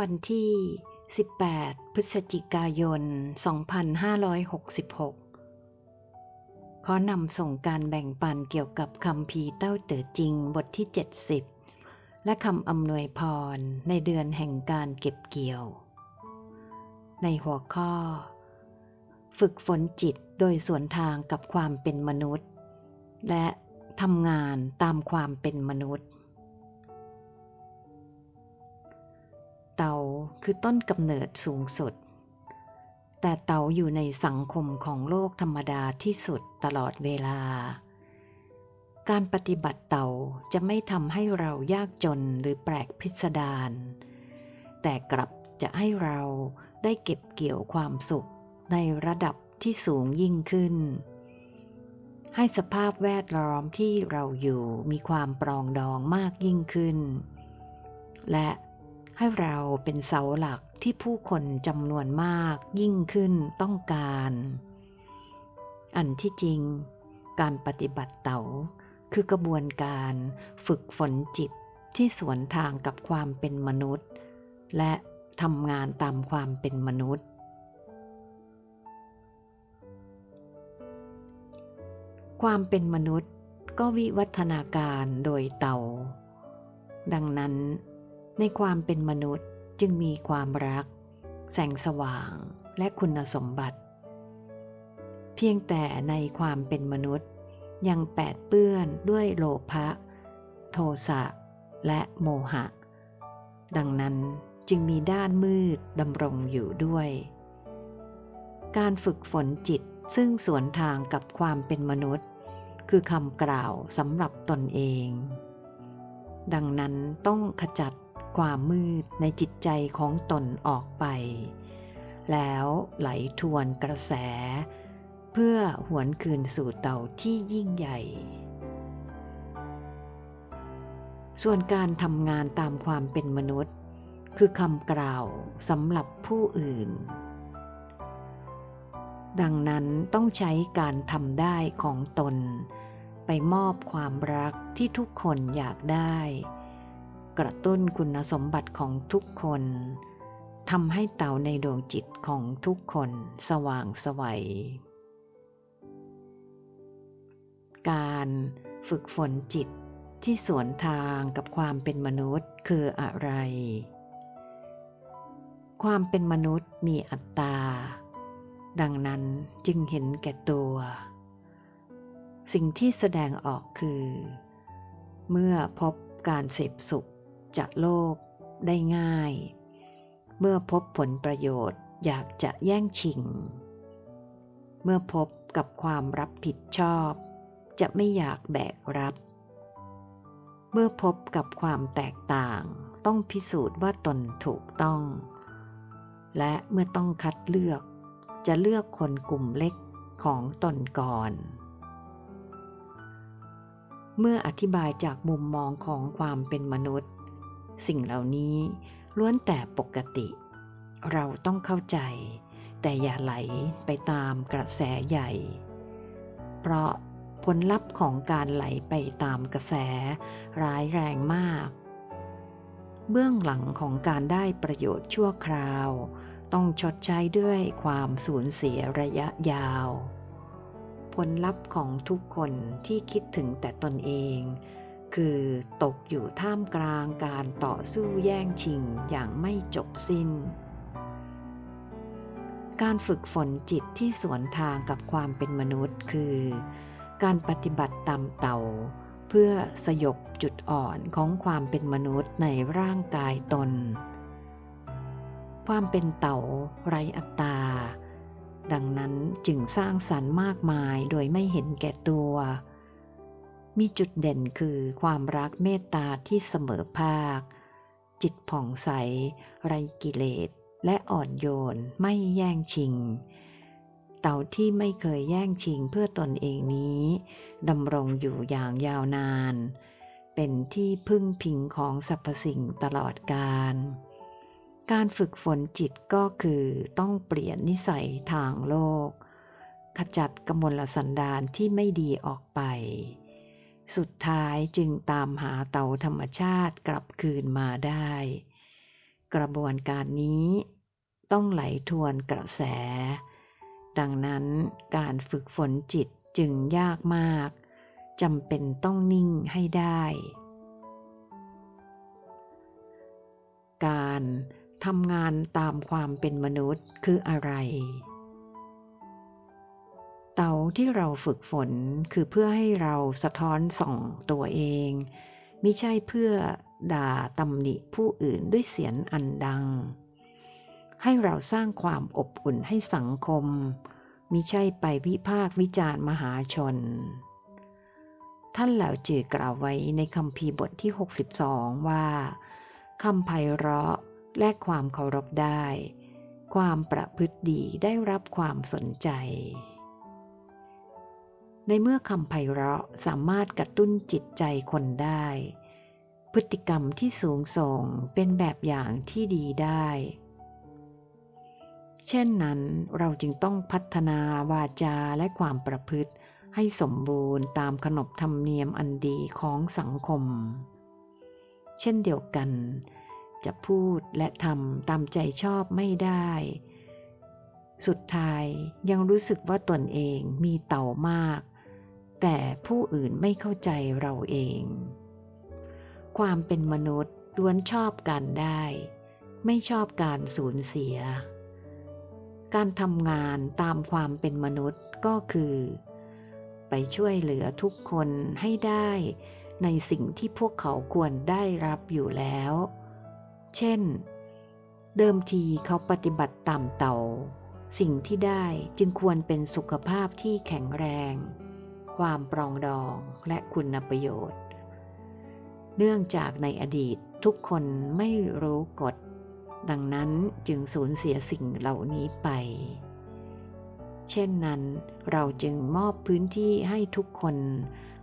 วันที่ 18 พฤศจิกายน 2566 ขอนำส่งการแบ่งปันเกี่ยวกับคำพีเต้าเต๋อจริงบทที่ 70 และคำอำนวยพรในเดือนแห่งการเก็บเกี่ยว ในหัวข้อ ฝึกฝนจิตโดยสวนทางกับความเป็นมนุษย์ และทำงานตามความเป็นมนุษย์ เตาคือต้นกำเนิดสูงสุด แต่เตาอยู่ในสังคมของโลกธรรมดาที่สุดตลอดเวลา การปฏิบัติเตาจะไม่ทำให้เรายากจนหรือแปลกพิสดาร แต่กลับจะให้เราได้เก็บเกี่ยวความสุขในระดับที่สูงยิ่งขึ้น ให้สภาพแวดล้อมที่เราอยู่มีความปรองดองมากยิ่งขึ้น และ ให้เราเป็นเสาหลักที่ผู้คนจำนวนมากยิ่งขึ้นต้องการ อันที่จริง การปฏิบัติเต๋าคือกระบวนการฝึกฝนจิตที่สวนทางกับความเป็นมนุษย์ และทำงานตามความเป็นมนุษย์ ความเป็นมนุษย์ก็วิวัฒนาการโดยเตาดังนั้น ในความเป็นมนุษย์จึงมีความรัก แสงสว่างและคุณสมบัติ เพียงแต่ในความเป็นมนุษย์ยังแปดเปื้อนด้วยโลภะ โทสะ และโมหะ ดังนั้นจึงมีด้านมืดดำรงอยู่ด้วย การฝึกฝนจิตซึ่งสวนทางกับความเป็นมนุษย์ คือคำกล่าวสำหรับตนเอง ดังนั้นต้องขจัด ความมืดในจิตใจของตนออกไป แล้วไหลทวนกระแส เพื่อหวนคืนสู่เต่าที่ยิ่งใหญ่ ส่วนการทำงานตามความเป็นมนุษย์ คือคำกล่าวสำหรับผู้อื่น ดังนั้นต้องใช้การทำได้ของตน ไปมอบความรักที่ทุกคนอยากได้ กระตุ้นคุณสมบัติของทุกคนทำให้เต่าในดวงจิตของทุกคนสว่างสวัย การฝึกฝนจิตที่สวนทางกับความเป็นมนุษย์คืออะไร ความเป็นมนุษย์มีอัตตา ดังนั้นจึงเห็นแก่ตัว สิ่งที่แสดงออกคือ เมื่อพบการเสพสุข จะโลภได้ง่าย เมื่อพบผลประโยชน์อยากจะแย่งชิง เมื่อพบกับความรับผิดชอบ จะไม่อยากแบกรับ เมื่อพบกับความแตกต่างต้องพิสูจน์ว่าตนถูกต้อง และเมื่อต้องคัดเลือก จะเลือกคนกลุ่มเล็กของตนก่อน เมื่ออธิบายจากมุมมองของความเป็นมนุษย์ สิ่งเหล่านี้ล้วนแต่ปกติ เราต้องเข้าใจ แต่อย่าไหลไปตามกระแสใหญ่ เพราะผลลัพธ์ของการไหลไปตามกระแสร้ายแรงมาก เบื้องหลังของการได้ประโยชน์ชั่วคราว ต้องชดใช้ด้วยความสูญเสียระยะยาว ผลลัพธ์ของทุกคนที่คิดถึงแต่ตนเอง คือตกอยู่ท่ามกลางการต่อสู้แย่งชิงอย่างไม่จบสิ้น การฝึกฝนจิตที่สวนทางกับความเป็นมนุษย์คือ การปฏิบัติตามเต่า เพื่อสยบจุดอ่อนของความเป็นมนุษย์ในร่างกายตน ความเป็นเต่าไรอัตตา ดังนั้นจึงสร้างสรรค์มากมายโดยไม่เห็นแก่ตัว มีจุดเด่นคือความรักเมตตาที่เสมอภาค จิตผ่องใส ไรกิเลส และอ่อนโยนไม่แย่งชิง เต่าที่ไม่เคยแย่งชิงเพื่อตนเองนี้ดำรงอยู่อย่างยาวนาน เป็นที่พึ่งพิงของสรรพสิ่งตลอดกาลการฝึกฝนจิตก็คือต้องเปลี่ยนนิสัยทางโลก ขจัดกมลสันดานที่ไม่ดีออกไป สุดท้ายจึงตามหาเต่าธรรมชาติกลับคืนมาได้ กระบวนการนี้ต้องไหลทวนกระแส ดังนั้นการฝึกฝนจิตจึงยากมากจำเป็นต้องนิ่งให้ได้ การทำงานตามความเป็นมนุษย์คืออะไร ที่เราฝึกฝนคือเพื่อให้เราสะท้อนส่องตัวเองไม่ใช่เพื่อด่าตำหนิผู้อื่นด้วยเสียงอันดัง ให้เราสร้างความอบอุ่นให้สังคมมิใช่ไปวิพากวิจารณ์มหาชน ท่านเหล่าจือกล่าวไว้ในคำพีบทที่ 62 ว่าคำไพเราะและความเคารพได้ ความประพฤติดีได้รับความสนใจ ในเมื่อคำไพเราะสามารถกระตุ้นจิตใจคนได้ พฤติกรรมที่สูงส่งเป็นแบบอย่างที่ดีได้ เช่นนั้นเราจึงต้องพัฒนาวาจาและความประพฤติให้สมบูรณ์ตามขนบธรรมเนียมอันดีของสังคม เช่นเดียวกัน จะพูดและทำตามใจชอบไม่ได้ สุดท้ายยังรู้สึกว่าตนเองมีเต่ามาก แต่ผู้อื่นไม่เข้าใจเราเอง ความเป็นมนุษย์ล้วนชอบการได้ ไม่ชอบการสูญเสีย การทำงานตามความเป็นมนุษย์ก็คือ ไปช่วยเหลือทุกคนให้ได้ในสิ่งที่พวกเขาควรได้รับอยู่แล้ว เช่น เดิมทีเขาปฏิบัติตามเต่า สิ่งที่ได้จึงควรเป็นสุขภาพที่แข็งแรง ความปรองดองและคุณประโยชน์ เนื่องจากในอดีตทุกคนไม่รู้กฎ ดังนั้นจึงสูญเสียสิ่งเหล่านี้ไป เช่นนั้นเราจึงมอบพื้นที่ให้ทุกคน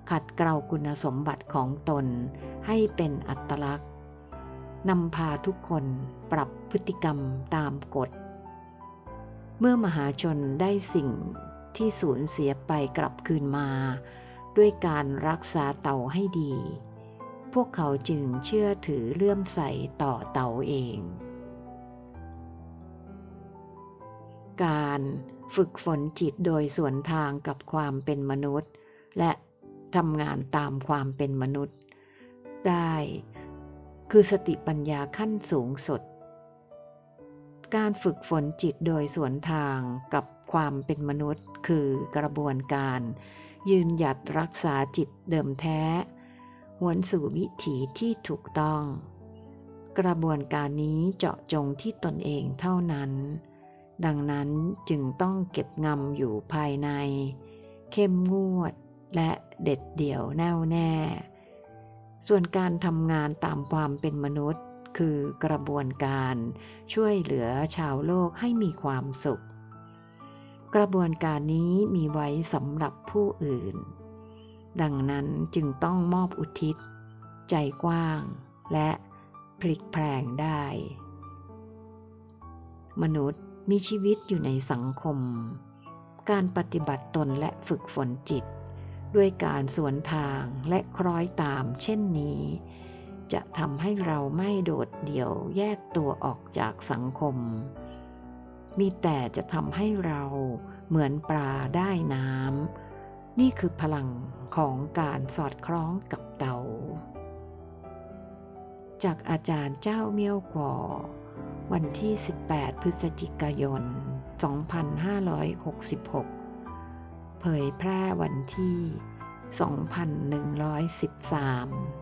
ขัดเกลาคุณสมบัติของตนให้เป็นอัตลักษณ์นำพาทุกคนปรับพฤติกรรมตามกฎ เมื่อมหาชนได้สิ่ง ที่สูญเสียไปกลับคืนมา ด้วยการรักษาเต่าให้ดี พวกเขาจึงเชื่อถือเลื่อมใสต่อเต่าเอง การฝึกฝนจิตโดยส่วนทางกับความเป็นมนุษย์ และทำงานตามความเป็นมนุษย์ ได้ คือสติปัญญาขั้นสูงสุด การฝึกฝนจิตโดยสวนทางกับ ความเป็นมนุษย์คือกระบวนการ ยืนหยัดรักษาจิตเดิมแท้หวนสู่วิถีที่ถูกต้อง กระบวนการนี้เจาะจงที่ตนเองเท่านั้น ดังนั้นจึงต้องเก็บงำอยู่ภายใน เข้มงวดและเด็ดเดี่ยวแน่วแน่ ส่วนการทำงานตามความเป็นมนุษย์คือกระบวนการช่วยเหลือชาวโลกให้มีความสุข กระบวนการนี้มีไว้สำหรับผู้อื่น ดังนั้นจึงต้องมอบอุทิศ ใจกว้าง และพลิกแพลงได้ มนุษย์มีชีวิตอยู่ในสังคม การปฏิบัติตนและฝึกฝนจิต ด้วยการสวนทางและคล้อยตามเช่นนี้ จะทำให้เราไม่โดดเดี่ยวแยกตัวออกจากสังคม มีแต่จะทำให้เราเหมือนปลาได้น้ำ นี่คือพลังของการสอดคล้องกับเตา จากอาจารย์เจ้าเมียวกวอวันที่ 18 พฤศจิกายน 2566 เผยแพร่วันที่ 2113